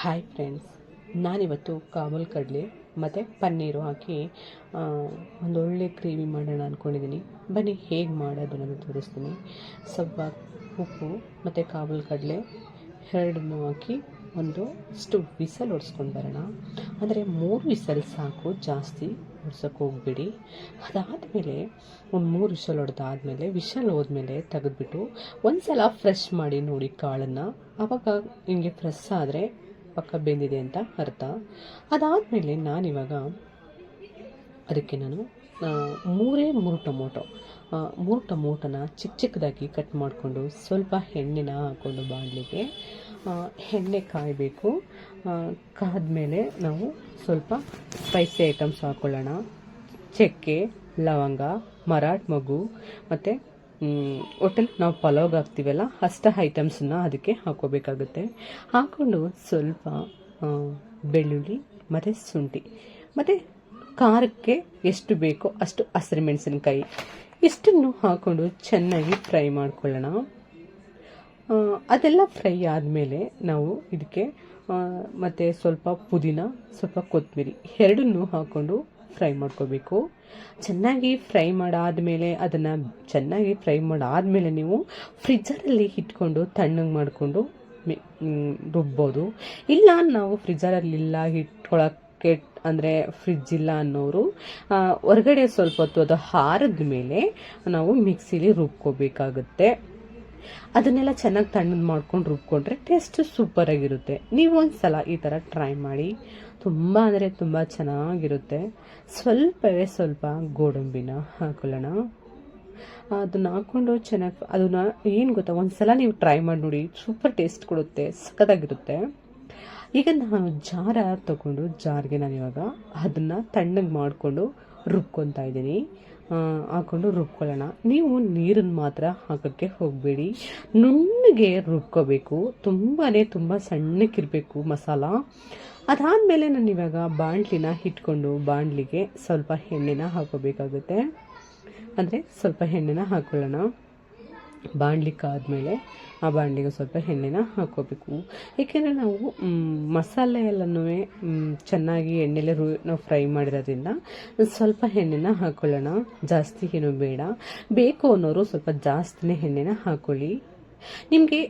Hi friends ನಾನಿವತ್ತು ಕಾಬೂಲ್ ಕಡಲೆ ಮತ್ತು ಪನ್ನೀರು ಹಾಕಿ ಒಂದೊಳ್ಳೆ ಗ್ರೇವಿ ಮಾಡೋಣ ಅಂದ್ಕೊಂಡಿದ್ದೀನಿ ಬನ್ನಿ, ಹೇಗೆ ಮಾಡೋದು ನಾನು ತೋರಿಸ್ತೀನಿ. ಸ್ವಲ್ಪ ಉಪ್ಪು ಮತ್ತು ಕಾಬೂಲ್ ಕಡಲೆ, ಎರಡನ್ನೂ ಹಾಕಿ ಒಂದು ಅಷ್ಟು ವಿಸಲ್ ಹೊಡ್ಸ್ಕೊಂಡು ಬರೋಣ. ಅಂದರೆ ಮೂರು ವಿಸಲ್ ಸಾಕು, ಜಾಸ್ತಿ ಹೊಡ್ಸೋಕೆ ಹೋಗ್ಬೇಡಿ. ಅದಾದಮೇಲೆ ಒಂದು ಮೂರು ವಿಷಲ್ ಹೊಡೆದಾದ್ಮೇಲೆ ವಿಷಲ್ ಹೋದ್ಮೇಲೆ ತೆಗೆದ್ಬಿಟ್ಟು ಒಂದು ಸಲ ಫ್ರೆಶ್ ಮಾಡಿ ನೋಡಿ ಕಾಳನ್ನು. ಆವಾಗ ಹಿಂಗೆ ಫ್ರೆಶ್ ಆದರೆ ಪಕ್ಕ ಬೆಂದಿದೆ ಅಂತ ಅರ್ಥ. ಅದಾದಮೇಲೆ ನಾನಿವಾಗ ಅದಕ್ಕೆ ನಾನು ಮೂರೇ ಮೂರು ಟೊಮೊಟೊ ಮೂರು ಟೊಮೊಟೊನ ಚಿಕ್ಕ ಚಿಕ್ಕದಾಗಿ ಕಟ್ ಮಾಡಿಕೊಂಡು ಸ್ವಲ್ಪ ಎಣ್ಣೆನ ಹಾಕ್ಕೊಂಡು ಬಾಣಲಿಗೆ ಎಣ್ಣೆ ಕಾಯಬೇಕು. ಕಾದ್ಮೇಲೆ ನಾವು ಸ್ವಲ್ಪ ಸ್ಪೈಸಿ ಐಟಮ್ಸ್ ಹಾಕ್ಕೊಳ್ಳೋಣ ಚಕ್ಕೆ, ಲವಂಗ, ಮರಾಠ ಮಗು, ಮತ್ತು ಒಟ್ಟಲ್ಲಿ ನಾವು ಪಲಾವ್ಗೆ ಹಾಕ್ತೀವಲ್ಲ, ಅಷ್ಟ ಐಟಮ್ಸನ್ನ ಅದಕ್ಕೆ ಹಾಕೋಬೇಕಾಗುತ್ತೆ. ಹಾಕ್ಕೊಂಡು ಸ್ವಲ್ಪ ಬೆಳ್ಳುಳ್ಳಿ, ಮತ್ತು ಶುಂಠಿ, ಮತ್ತು ಖಾರಕ್ಕೆ ಎಷ್ಟು ಬೇಕೋ ಅಷ್ಟು ಹಸಿರು ಮೆಣಸಿನ್ಕಾಯಿ, ಇಷ್ಟನ್ನು ಹಾಕ್ಕೊಂಡು ಚೆನ್ನಾಗಿ ಫ್ರೈ ಮಾಡ್ಕೊಳ್ಳೋಣ. ಅದೆಲ್ಲ ಫ್ರೈ ಆದಮೇಲೆ ನಾವು ಇದಕ್ಕೆ ಮತ್ತು ಮತ್ತೆ ಸ್ವಲ್ಪ ಪುದೀನ, ಸ್ವಲ್ಪ ಕೊತ್ತಂಬರಿ ಎರಡನ್ನೂ ಹಾಕ್ಕೊಂಡು ಫ್ರೈ ಮಾಡ್ಕೋಬೇಕು. ಚೆನ್ನಾಗಿ ಫ್ರೈ ಮಾಡಾದಮೇಲೆ ಅದನ್ನು ಚೆನ್ನಾಗಿ ಫ್ರೈ ಮಾಡಾದಮೇಲೆ ನೀವು ಫ್ರಿಜ್ಜರಲ್ಲಿ ಇಟ್ಕೊಂಡು ತಣ್ಣಗೆ ಮಾಡಿಕೊಂಡು ರುಬ್ಬೋದು. ಇಲ್ಲ ನಾವು ಫ್ರಿಜ್ಜರಲ್ಲಿಲ್ಲ ಇಟ್ಕೊಳಕ್ಕೆ ಅಂದರೆ ಫ್ರಿಜ್ ಇಲ್ಲ ಅನ್ನೋರು ಹೊರಗಡೆ ಸ್ವಲ್ಪ ಹೊತ್ತು ಅದು ಹಾರದ ಮೇಲೆ ನಾವು ಮಿಕ್ಸಿಲಿ ರುಬ್ಕೋಬೇಕಾಗುತ್ತೆ. ಅದನ್ನೆಲ್ಲ ಚೆನ್ನಾಗಿ ತಣ್ಣಗೆ ಮಾಡ್ಕೊಂಡು ರುಬ್ಕೊಂಡ್ರೆ ಟೇಸ್ಟ್ ಸೂಪರಾಗಿರುತ್ತೆ ನೀವು ಒಂದ್ಸಲ ಈ ಥರ ಟ್ರೈ ಮಾಡಿ. ತುಂಬ ಅಂದರೆ ತುಂಬ ಚೆನ್ನಾಗಿರುತ್ತೆ. ಸ್ವಲ್ಪವೇ ಸ್ವಲ್ಪ ಗೋಡಂಬಿನ ಹಾಕೊಳ್ಳೋಣ. ಅದನ್ನ ಹಾಕ್ಕೊಂಡು ಚೆನ್ನಾಗಿ ಅದನ್ನ ಏನು ಗೊತ್ತಾ? ಒಂದ್ಸಲ ನೀವು ಟ್ರೈ ಮಾಡಿ ನೋಡಿ. ಸೂಪರ್ ಟೇಸ್ಟ್ ಕೊಡುತ್ತೆ, ಸಖತ್ತಾಗಿರುತ್ತೆ. ಈಗ ನಾನು ಜಾರ ತಗೊಂಡು, ಜಾರ್ಗೆ ನಾನು ಇವಾಗ ಅದನ್ನು ತಣ್ಣಗೆ ಮಾಡಿಕೊಂಡು ರುಬ್ಕೊತಾ ಇದ್ದೀನಿ. ಹಾಕೊಂಡು ರುಬ್ಕೊಳ್ಳೋಣ. ನೀವು ನೀರನ್ನು ಮಾತ್ರ ಹಾಕೋಕ್ಕೆ ಹೋಗಬೇಡಿ. ನುಣ್ಣಗೆ ರುಬ್ಕೋಬೇಕು. ತುಂಬಾ ತುಂಬ ಸಣ್ಣಕ್ಕಿರಬೇಕು ಮಸಾಲ. ಅದಾದಮೇಲೆ ನಾನು ಇವಾಗ ಬಾಣಲಿನ ಇಟ್ಕೊಂಡು ಬಾಣಲಿಗೆ ಸ್ವಲ್ಪ ಎಣ್ಣೆನ ಹಾಕೋಬೇಕಾಗುತ್ತೆ ಅಂದರೆ ಸ್ವಲ್ಪ ಎಣ್ಣೆನ ಹಾಕೊಳ್ಳೋಣ ಬಾಣಲಿಕ್ಕಾದ್ಮೇಲೆ ಆ ಬಾಣಲಿಗೆ ಸ್ವಲ್ಪ ಎಣ್ಣೆನ ಹಾಕೋಬೇಕು ಏಕೆಂದರೆ ನಾವು ಮಸಾಲೆ ಎಲ್ಲನೂ ಚೆನ್ನಾಗಿ ಎಣ್ಣೆಲೆ ರು, ನಾವು ಫ್ರೈ ಮಾಡಿರೋದ್ರಿಂದ ಸ್ವಲ್ಪ ಎಣ್ಣೆನ ಹಾಕ್ಕೊಳ್ಳೋಣ ಜಾಸ್ತಿ ಏನು ಬೇಡ. ಬೇಕು ಅನ್ನೋರು ಸ್ವಲ್ಪ ಜಾಸ್ತಿನೇ ಎಣ್ಣೆನ ಹಾಕ್ಕೊಳ್ಳಿ ನಿಮಗೆ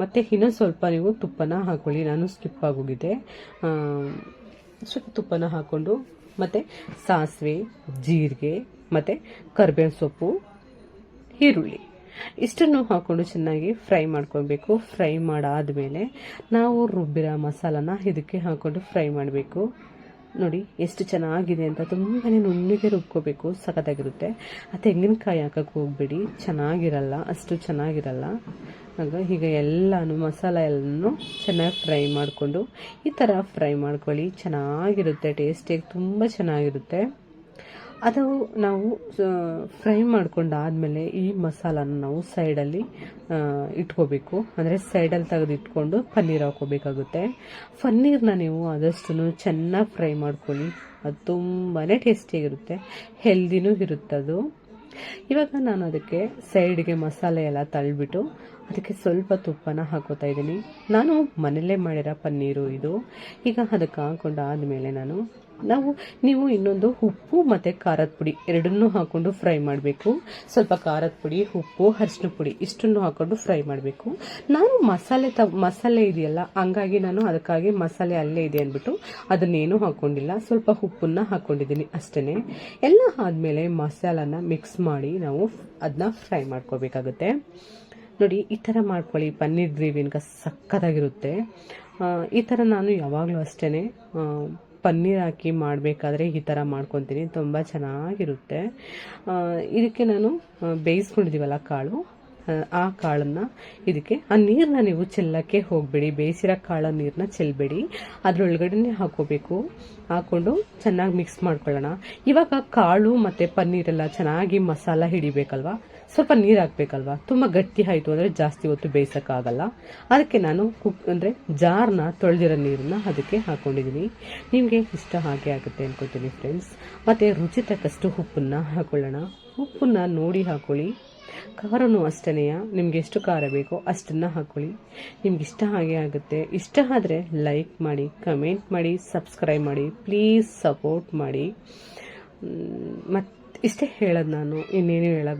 ಮತ್ತೆ ಇನ್ನೊಂದು ಸ್ವಲ್ಪ ನೀವು ತುಪ್ಪನ ಹಾಕ್ಕೊಳ್ಳಿ ನಾನು ಸ್ಕಿಪ್ ಆಗೋಗಿದೆ. ಸ್ವಲ್ಪ ತುಪ್ಪನ ಹಾಕ್ಕೊಂಡು, ಮತ್ತು ಸಾಸಿವೆ, ಜೀರಿಗೆ, ಮತ್ತು ಕರ್ಬೇವಿನ ಸೊಪ್ಪು, ಈರುಳ್ಳಿ. ಇಷ್ಟನ್ನು ಹಾಕೊಂಡು ಚೆನ್ನಾಗಿ ಫ್ರೈ ಮಾಡ್ಕೊಬೇಕು ಫ್ರೈ ಮಾಡಾದ್ಮೇಲೆ ನಾವು ರುಬ್ಬಿರೋ ಮಸಾಲನ ಇದಕ್ಕೆ ಹಾಕೊಂಡು ಫ್ರೈ ಮಾಡಬೇಕು. ನೋಡಿ, ಎಷ್ಟು ಚೆನ್ನಾಗಿದೆ ಅಂತ ತುಂಬಾ ನುಣ್ಣಗೆ ರುಬ್ಕೋಬೇಕು. ಸಖತ್ತಾಗಿರುತ್ತೆ. ಆ ತೆಂಗಿನಕಾಯಿ ಹಾಕಕ್ಕೆ ಹೋಗ್ಬೇಡಿ. ಚೆನ್ನಾಗಿರಲ್ಲ. ಅಷ್ಟು ಚೆನ್ನಾಗಿರಲ್ಲ. ಆಗ ಈಗ ಎಲ್ಲನೂ ಮಸಾಲ ಎಲ್ಲನೂ ಚೆನ್ನಾಗಿ ಫ್ರೈ ಮಾಡಿಕೊಂಡು ಈ ಥರ ಫ್ರೈ ಮಾಡ್ಕೊಳ್ಳಿ. ಚೆನ್ನಾಗಿರುತ್ತೆ. ಟೇಸ್ಟಿಗೆ ತುಂಬ ಚೆನ್ನಾಗಿರುತ್ತೆ. ಅದು ನಾವು ಫ್ರೈ ಮಾಡ್ಕೊಂಡಾದಮೇಲೆ ಈ ಮಸಾಲಾನ ನಾವು ಸೈಡಲ್ಲಿ ಇಟ್ಕೋಬೇಕು. ಅಂದರೆ ಸೈಡಲ್ಲಿ ತೆಗೆದು ಇಟ್ಕೊಂಡು ಪನ್ನೀರ್ ಹಾಕೋಬೇಕಾಗುತ್ತೆ ಪನ್ನೀರ್ನ ನೀವು ಆದಷ್ಟು ಚೆನ್ನಾಗಿ ಫ್ರೈ ಮಾಡ್ಕೊಳ್ಳಿ. ಅದು ತುಂಬಾ ಟೇಸ್ಟಿಯಾಗಿರುತ್ತೆ. ಹೆಲ್ದಿನೂ ಇರುತ್ತೆ ಅದು. ಇವಾಗ ನಾನು ಅದಕ್ಕೆ ಸೈಡ್ಗೆ ಮಸಾಲೆ ಎಲ್ಲ ತಳ್ಳಿಬಿಟ್ಟು ಅದಕ್ಕೆ ಸ್ವಲ್ಪ ತುಪ್ಪನ ಹಾಕೋತಾ ಇದ್ದೀನಿ. ನಾನು ಮನೆಯಲ್ಲೇ ಮಾಡಿರೋ ಪನ್ನೀರು ಇದು. ಈಗ ಅದಕ್ಕೆ ಹಾಕೊಂಡು ಆದಮೇಲೆ ನಾನು ನಾವು, ನೀವು ಇನ್ನೊಂದು ಉಪ್ಪು ಮತ್ತು ಖಾರದ ಪುಡಿ ಎರಡನ್ನೂ ಹಾಕೊಂಡು ಫ್ರೈ ಮಾಡಬೇಕು. ಸ್ವಲ್ಪ ಖಾರದ ಪುಡಿ, ಉಪ್ಪು, ಅರಿಶಿನ ಪುಡಿ ಇಷ್ಟನ್ನು ಹಾಕೊಂಡು ಫ್ರೈ ಮಾಡಬೇಕು. ನಾನು ಮಸಾಲೆ ತ, ಮಸಾಲೆ ಇದೆಯಲ್ಲ, ಹಂಗಾಗಿ ನಾನು ಅದಕ್ಕಾಗಿ ಮಸಾಲೆ ಅಲ್ಲೇ ಇದೆ ಅಂದ್ಬಿಟ್ಟು ಅದನ್ನೇನು ಹಾಕೊಂಡಿಲ್ಲ. ಸ್ವಲ್ಪ ಉಪ್ಪನ್ನ ಹಾಕೊಂಡಿದ್ದೀನಿ ಅಷ್ಟೇ ಎಲ್ಲ ಆದಮೇಲೆ ಮಸಾಲಾನ ಮಿಕ್ಸ್ ಮಾಡಿ ನಾವು ಅದನ್ನ ಫ್ರೈ ಮಾಡ್ಕೋಬೇಕಾಗುತ್ತೆ. ನೋಡಿ, ಈ ಥರ ಮಾಡ್ಕೊಳ್ಳಿ. ಪನ್ನೀರ್ ಗ್ರೇವಿನ್ಗ ಸಕ್ಕತ್ತಾಗಿರುತ್ತೆ ಈ ಥರ ನಾನು ಯಾವಾಗಲೂ ಅಷ್ಟೇ ಪನ್ನೀರ್ ಹಾಕಿ ಮಾಡಬೇಕಾದ್ರೆ ಈ ಥರ ಮಾಡ್ಕೊತೀನಿ. ತುಂಬ ಚೆನ್ನಾಗಿರುತ್ತೆ. ಇದಕ್ಕೆ ನಾನು ಬೇಯಿಸ್ಕೊಂಡಿದ್ದೀವಲ್ಲ ಕಾಳು. ಆ, ಕಾಳನ್ನು ಇದಕ್ಕೆ ಆ ನೀರನ್ನ ನೀವು ಚೆಲ್ಲಕ್ಕೆ ಹೋಗಬೇಡಿ. ಬೇಯಿಸಿರೋ ಕಾಳ ನೀರನ್ನ ಚೆಲ್ಲಬೇಡಿ ಅದರೊಳಗಡೆನೆ ಹಾಕೋಬೇಕು. ಹಾಕೊಂಡು ಚೆನ್ನಾಗಿ ಮಿಕ್ಸ್ ಮಾಡ್ಕೊಳ್ಳೋಣ. ಇವಾಗ ಕಾಳು ಮತ್ತು ಪನ್ನೀರೆಲ್ಲ ಚೆನ್ನಾಗಿ ಮಸಾಲ ಹಿಡಿಬೇಕಲ್ವಾ? ಸ್ವಲ್ಪ ನೀರು ಹಾಕ್ಬೇಕಲ್ವಾ? ತುಂಬ ಗಟ್ಟಿ ಆಯಿತು ಅಂದರೆ ಜಾಸ್ತಿ ಹೊತ್ತು ಬೇಯಿಸೋಕ್ಕಾಗಲ್ಲ. ಅದಕ್ಕೆ ನಾನು ಕುಕ್ ಅಂದರೆ ಜಾರ್ನ ತೊಳೆದಿರೋ ನೀರನ್ನ ಅದಕ್ಕೆ ಹಾಕ್ಕೊಂಡಿದ್ದೀನಿ ನಿಮಗೆ ಇಷ್ಟ ಹಾಗೆ ಆಗುತ್ತೆ ಅನ್ಕೋತೀನಿ ಫ್ರೆಂಡ್ಸ್ ಮತ್ತು ರುಚಿ ತಕ್ಕಷ್ಟು ಉಪ್ಪನ್ನ ಹಾಕೊಳ್ಳೋಣ. ಉಪ್ಪನ್ನ ನೋಡಿ ಹಾಕೊಳ್ಳಿ. ಖಾರನೂ ಅಷ್ಟೇ ನಿಮ್ಗೆ ಎಷ್ಟು ಖಾರ ಬೇಕೋ ಅಷ್ಟನ್ನು ಹಾಕೊಳ್ಳಿ. ನಿಮ್ಗೆ ಇಷ್ಟ ಹಾಗೆ ಆಗುತ್ತೆ. ಇಷ್ಟ ಆದರೆ ಲೈಕ್ ಮಾಡಿ ಕಮೆಂಟ್ ಮಾಡಿ ಸಬ್ಸ್ಕ್ರೈಬ್ ಮಾಡಿ ಪ್ಲೀಸ್ ಸಪೋರ್ಟ್ ಮಾಡಿ. ಮತ್ತು ಇಷ್ಟೇ ಹೇಳೋದು ನಾನು, ಇನ್ನೇನು ಹೇಳೋಕ್ಕೆ